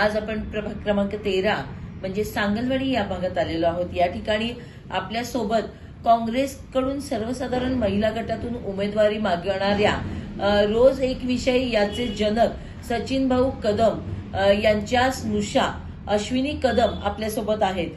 आज आपण प्रभाग क्रमांक तेरा म्हणजे सांगलवाडी या भागात आलेलो आहोत. या ठिकाणी आपल्यासोबत काँग्रेसकडून सर्वसाधारण महिला गटातून उमेदवारी मागणाऱ्या रोज एक विषय याचे जनक सचिन भाऊ कदम यांच्या स्नुषा अश्विनी कदम आपल्यासोबत आहेत.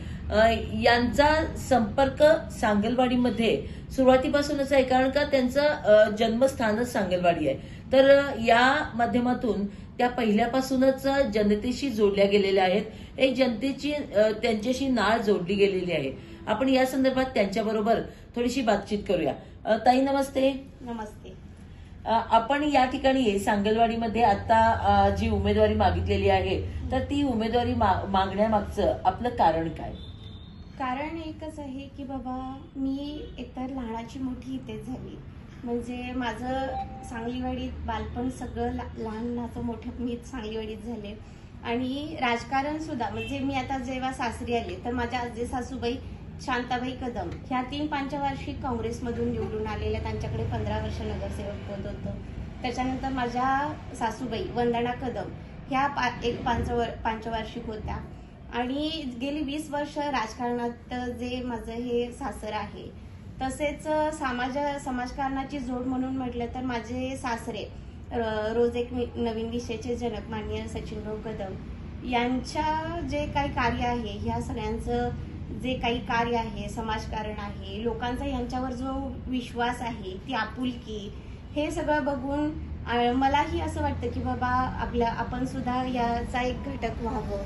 यांचा संपर्क सांगलवाडीमध्ये सुरुवातीपासूनच आहे कारण का त्यांचं जन्मस्थानच सांगलवाडी आहे. तर या माध्यमातून त्या पहिल्यापासूनच जनतेशी जोडल्या गेलेल्या आहेत. एक जनतेची त्यांच्याशी नाळ जोडली गेलेली आहे. आपण या संदर्भात त्यांच्याबरोबर थोडीशी बातचीत करूया. ताई नमस्ते. नमस्ते. आपण या ठिकाणी सांगलवाडीमध्ये आता जी उमेदवारी मागितलेली आहे तर ती उमेदवारी मा- मागण्यामागचं आपलं कारण काय? कारण एकच आहे की बाबा मी एकतर लहानाची मोठी इथेच झाली. म्हणजे माझं सांगलीवाडीत बालपण सगळं लहान लहानाचं मोठं मी सांगलीवाडीत झाले. आणि राजकारण सुद्धा म्हणजे मी आता जेव्हा सासरी आले तर माझ्या आजी सासूबाई शांताबाई कदम ह्या तीन पंचवार्षिक काँग्रेसमधून निवडून आलेल्या त्यांच्याकडे पंधरा वर्ष नगरसेवक पद होतं. त्याच्यानंतर माझ्या सासूबाई वंदना कदम ह्या पा एक पंचवर पंचवार्षिक होत्या. आणि गेली वीस वर्ष राजकारणात जे माझं हे सासर आहे तसेच समाज समाजकारणाची जोड म्हणून म्हटलं तर माझे सासरे रोज एक नवीन विषयाचे जनक मान्य सचिनभाऊ कदम यांच्या जे काही कार्य आहे ह्या सगळ्यांचं जे काही कार्य आहे समाजकारण आहे लोकांचा यांच्यावर जो विश्वास आहे ती आपुलकी हे सगळं बघून मलाही असं वाटतं की बाबा आपल्या आपण सुद्धा याचा एक घटक व्हावं.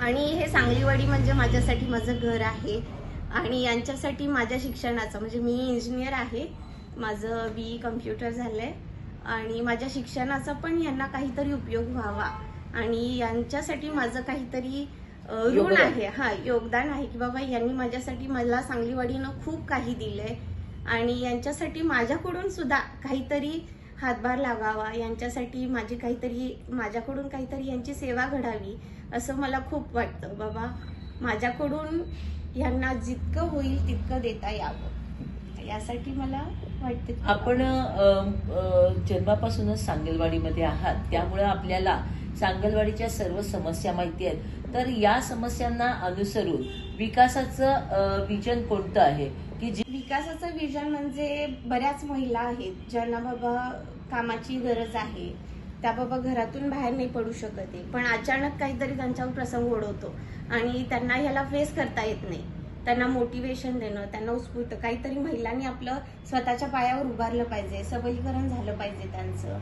आणि हे सांगलीवाडी म्हणजे माझ्यासाठी माझं घर आहे. आणि यांच्यासाठी माझ्या शिक्षणाचं म्हणजे मी इंजिनियर आहे माझं बी कम्प्युटर झालंय. आणि माझ्या शिक्षणाचा पण यांना काहीतरी उपयोग व्हावा. आणि यांच्यासाठी माझं काहीतरी ऋण. आहे. हा योगदान आहे की बाबा यांनी माझ्यासाठी मला सांगलीवाडीनं खूप काही दिलंय. आणि यांच्यासाठी माझ्याकडून सुद्धा काहीतरी हातभार लागावा. यांच्यासाठी माझी काहीतरी माझ्याकडून काहीतरी यांची सेवा घडावी असं मला खूप वाटतं. बाबा माझ्याकडून यांना जितकं होईल तितकं देता यावं. यासाठी मला वाटतं आपण जन्मापासूनच सांगलवाडीमध्ये आहात. त्यामुळे आपल्याला सांगलवाडीच्या सर्व समस्या माहिती आहेत. तर या समस्यांना अनुसरून विकासाचं विजन कोणतं आहे? की जे विकासाचं विजन म्हणजे बऱ्याच महिला आहेत ज्यांना बाबा कामाची गरज आहे. त्या बाबा घरातून बाहेर नाही पडू शकत आहे पण अचानक काहीतरी त्यांच्यावर प्रसंग ओढवतो. आणि त्यांना ह्याला फेस करता येत नाही. त्यांना मोटिवेशन देणं त्यांना उत्स्फूर्त. काहीतरी महिलांनी आपलं स्वतःच्या पायावर उभारलं पाहिजे सबलीकरण झालं पाहिजे त्यांचं.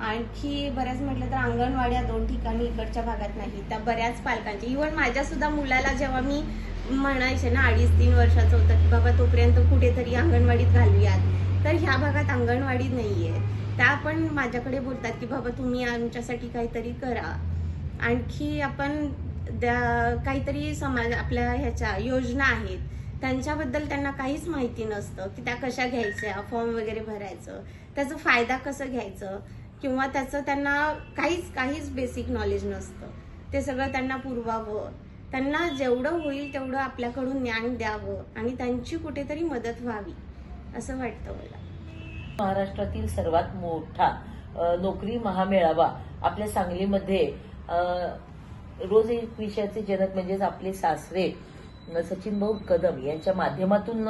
आणखी बऱ्याच म्हटलं तर अंगणवाड्या दोन ठिकाणी इकडच्या भागात नाही त्या बऱ्याच पालकांची इव्हन माझ्या सुद्धा मुलाला जेव्हा मी म्हणायचे ना अडीच तीन वर्षाचं होतं की बाबा तोपर्यंत कुठेतरी अंगणवाडीत घालूयात. तर ह्या भागात अंगणवाडी नाही आहे त्या पण माझ्याकडे बोलतात की बाबा तुम्ही आमच्यासाठी काहीतरी करा. आणखी आपण द्या काहीतरी समाज आपल्या ह्याच्या योजना आहेत त्यांच्याबद्दल त्यांना काहीच माहिती नसतं की त्या कशा घ्यायच्या फॉर्म वगैरे भरायचं त्याचा फायदा कसं घ्यायचं किंवा त्याचं त्यांना काहीच काहीच बेसिक नॉलेज नसतं. ते सगळं त्यांना पुरवावं. त्यांना जेवढं होईल तेवढं आपल्याकडून ज्ञान द्यावं आणि त्यांची कुठेतरी मदत व्हावी असं वाटतं मला. महाराष्ट्रातील सर्वात मोठा नोकरी महामेळावा आपल्या सांगलीमध्ये रोज एक विषयाचे जनक म्हणजेच आपले सासरे सचिन भाऊ कदम यांच्या माध्यमातून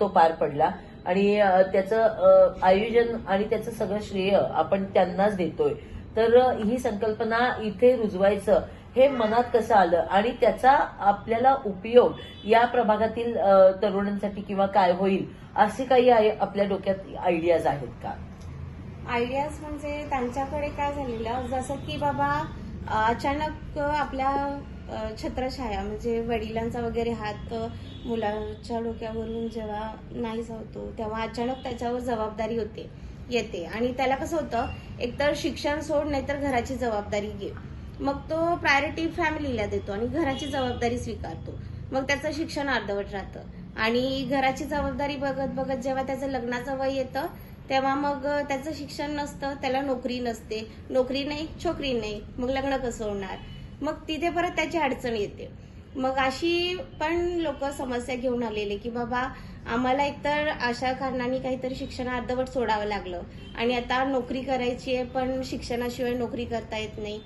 तो पार पडला. आणि त्याचं आयोजन आणि त्याचं सगळं श्रेय आपण त्यांनाच देतोय. तर ही संकल्पना इथे रुजवायचं हे मनात कसं आलं? आणि त्याचा आपल्याला उपयोग या प्रभागातील तरुणांसाठी किंवा काय होईल असे काही आपल्या डोक्यात आयडियाज आहेत का? आयडियाज म्हणजे त्यांच्याकडे काय झालेलं? जसं की बाबा अचानक आपल्या छत्रछाया म्हणजे वडिलांचा वगैरे हात मुलाच्या डोक्यावरून जेव्हा नाही जातो तेव्हा अचानक त्याच्यावर जबाबदारी होते येते. आणि त्याला कसं होतं? एकतर शिक्षण सोड नाहीतर घराची जबाबदारी घे. मग तो प्रायोरिटी फॅमिलीला देतो आणि घराची जबाबदारी स्वीकारतो. मग त्याचं शिक्षण अर्धवट राहतं. आणि घराची जबाबदारी बघत बघत जेव्हा त्याचं लग्नाचं वय येतं तेव्हा मग त्याचं शिक्षण नसतं त्याला नोकरी नसते. नोकरी नाही छोकरी नाही. मग लग्न कसं होणार? मग तिथे परत त्याची अडचण येते. मग अशी पण लोक समस्या घेऊन आलेले की बाबा आम्हाला एकतर अशा कारणाने काहीतरी शिक्षण अर्धवट सोडावं लागलं. आणि आता नोकरी करायची आहे पण शिक्षणाशिवाय नोकरी करता येत नाही.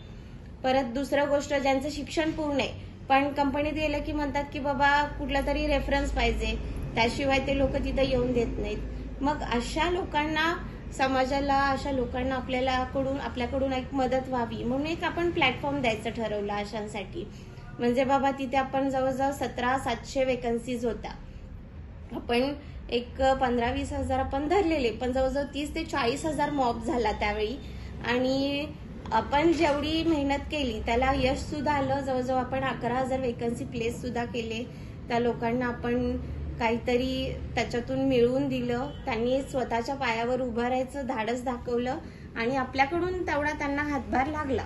परत दुसरं गोष्ट ज्यांचं शिक्षण पूर्ण आहे. पण कंपनीत गेलं की म्हणतात की बाबा कुठला तरी रेफरन्स पाहिजे. त्याशिवाय ते लोक तिथं येऊन देत नाहीत. मग अशा लोकांना समाजाला अशा लोकांना आपल्याला कडून आपल्याकडून एक मदत व्हावी म्हणून एक आपण प्लॅटफॉर्म द्यायचं ठरवलं अशांसाठी. म्हणजे बाबा तिथे आपण जवळजवळ सतरा सातशे वेकन्सीज होत्या आपण एक पंधरा वीस हजार आपण धरलेले. पण जवळजवळ तीस ते चाळीस हजार मॉब झाला त्यावेळी. आणि आपण जेवढी मेहनत केली त्याला यश सुद्धा आलं. जवळजवळ आपण अकरा हजार वेकन्सी प्लेस सुद्धा केले. त्या लोकांना आपण काहीतरी त्याच्यातून मिळवून दिलं. त्यांनी स्वतःच्या पायावर उभं राहायचं धाडस दाखवलं आणि आपल्याकडून तेवढा त्यांना हातभार लागला.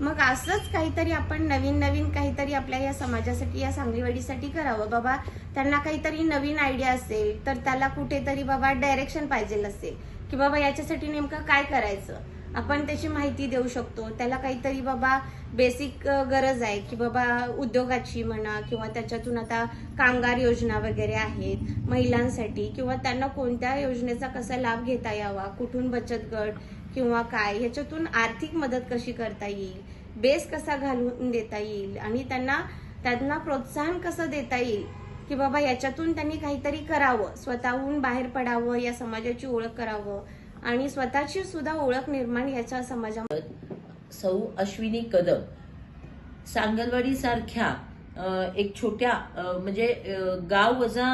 मग असंच काहीतरी आपण नवीन नवीन काहीतरी आपल्या या समाजासाठी या सांगलीवाडीसाठी करावं. बाबा त्यांना काहीतरी नवीन आयडिया असेल तर त्याला कुठेतरी बाबा डायरेक्शन पाहिजे असेल की बाबा याच्यासाठी नेमकं काय करायचं? आपण त्याची माहिती देऊ शकतो. त्याला काहीतरी बाबा बेसिक गरज आहे की बाबा उद्योगाची म्हणा किंवा त्याच्यातून आता कामगार योजना वगैरे आहेत महिलांसाठी किंवा त्यांना कोणत्या योजनेचा कसा लाभ घेता यावा कुठून बचत गट किंवा काय ह्याच्यातून आर्थिक मदत कशी करता येईल बेस कसा घालून देता येईल आणि त्यांना त्यांना प्रोत्साहन कसं देता येईल की बाबा याच्यातून त्यांनी काहीतरी करावं स्वतःहून बाहेर पडावं या समाजाची ओळख करावं आणि स्वतःची सुद्धा ओळख निर्माण याच्या समाजामध्ये. सौ अश्विनी कदम. सांगलवाडी सारख्या एक छोट्या म्हणजे गाव वजा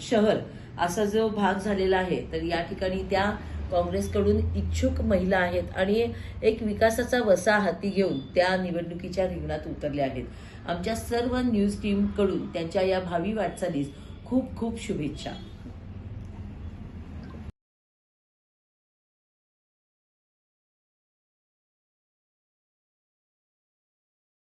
शहर असा जो भाग झालेला आहे तर या ठिकाणी त्या काँग्रेसकडून इच्छुक महिला आहेत आणि एक विकासाचा वसा हाती घेऊन त्या निवडणुकीच्या रिंगणात उतरल्या आहेत. आमच्या सर्व न्यूज टीमकडून त्यांच्या या भावी वाटचालीस खूप खूप शुभेच्छा.